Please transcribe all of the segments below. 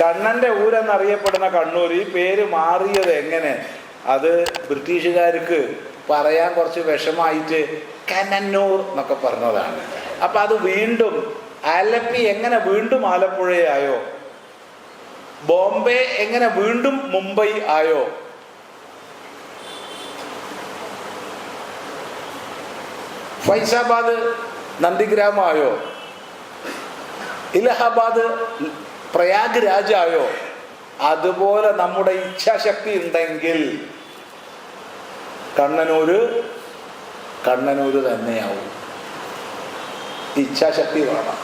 കണ്ണന്റെ ഊരെന്നറിയപ്പെടുന്ന കണ്ണൂർ ഈ പേര് മാറിയത് എങ്ങനെ? അത് ബ്രിട്ടീഷുകാർക്ക് പറയാൻ കുറച്ച് വിഷമായിട്ട് കനന്നൂർ എന്നൊക്കെ പറഞ്ഞതാണ്. അപ്പൊ അത് വീണ്ടും ആലപ്പി എങ്ങനെ വീണ്ടും ആലപ്പുഴയായോ? ബോംബെ എങ്ങനെ വീണ്ടും മുംബൈ ആയോ? ഫൈസാബാദ് നന്ദിഗ്രാമായോ? ഇലഹാബാദ് പ്രയാഗ് രാജായോ? അതുപോലെ നമ്മുടെ ഇച്ഛാശക്തി ഉണ്ടെങ്കിൽ കണ്ണനൂര് കണ്ണനൂര് തന്നെയാവും. ഇച്ഛാശക്തി വേണം.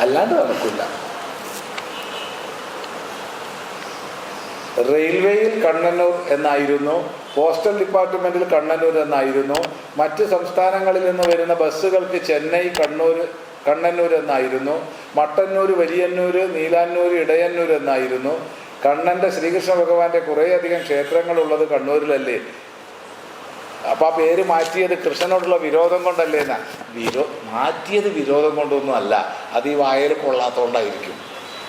അല്ലാണ്ട് നടക്കില്ല. റെയിൽവേയിൽ കണ്ണന്നൂർ എന്നായിരുന്നു പോസ്റ്റൽ ഡിപ്പാർട്ട്മെന്റിൽ കണ്ണന്നൂർ എന്നായിരുന്നു മറ്റ് സംസ്ഥാനങ്ങളിൽ നിന്ന് വരുന്ന ബസ്സുകൾക്ക് ചെന്നൈ കണ്ണൂർ കണ്ണന്നൂർ എന്നായിരുന്നു മട്ടന്നൂർ വലിയന്നൂർ നീലാന്നൂർ ഇടയന്നൂർ എന്നായിരുന്നു. കണ്ണന്റെ ശ്രീകൃഷ്ണ ഭഗവാന്റെ കുറേയധികം ക്ഷേത്രങ്ങളുള്ളത് കണ്ണൂരിലല്ലേ? അപ്പം ആ പേര് മാറ്റിയത് കൃഷ്ണനോടുള്ള വിരോധം കൊണ്ടല്ലേ എന്നാ വിരോ മാറ്റിയത് വിരോധം കൊണ്ടൊന്നും അല്ല അത് ഈ വായൽ കൊള്ളാത്തോണ്ടായിരിക്കും.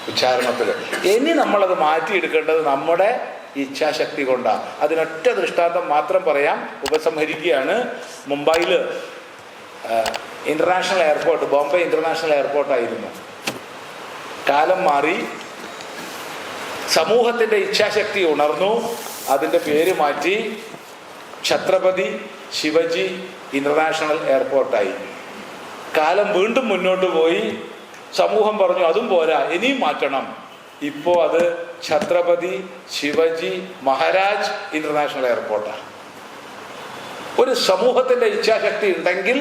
ഉച്ചാരണത്തിൽ ഇനി നമ്മളത് മാറ്റിയെടുക്കേണ്ടത് നമ്മുടെ ഇച്ഛാശക്തി കൊണ്ടാണ്. അതിനൊറ്റ ദൃഷ്ടാന്തം മാത്രം പറയാം. ഉപസംഹരിക്കുകയാണ്. മുംബൈയിൽ ഇന്റർനാഷണൽ എയർപോർട്ട് ബോംബെ ഇന്റർനാഷണൽ എയർപോർട്ടായിരുന്നു കാലം മാറി. സമൂഹത്തിന്റെ ഇച്ഛാശക്തി ഉണർന്നു. അതിന്റെ പേര് മാറ്റി ഛത്രപതി ശിവജി ഇന്റർനാഷണൽ എയർപോർട്ടായി കാലം വീണ്ടും മുന്നോട്ട് പോയി. സമൂഹം പറഞ്ഞു അതും പോരാ ഇനിയും മാറ്റണം. ഇപ്പോ അത് ഛത്രപതി ശിവജി മഹാരാജ് ഇന്റർനാഷണൽ എയർപോർട്ടാണ് ഒരു സമൂഹത്തിന്റെ ഇച്ഛാശക്തി ഉണ്ടെങ്കിൽ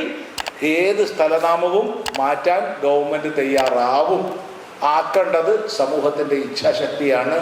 ഏത് സ്ഥലനാമവും മാറ്റാൻ ഗവൺമെന്റ് തയ്യാറാവും. ആക്കേണ്ടത് സമൂഹത്തിന്റെ ഇച്ഛാശക്തിയാണ്.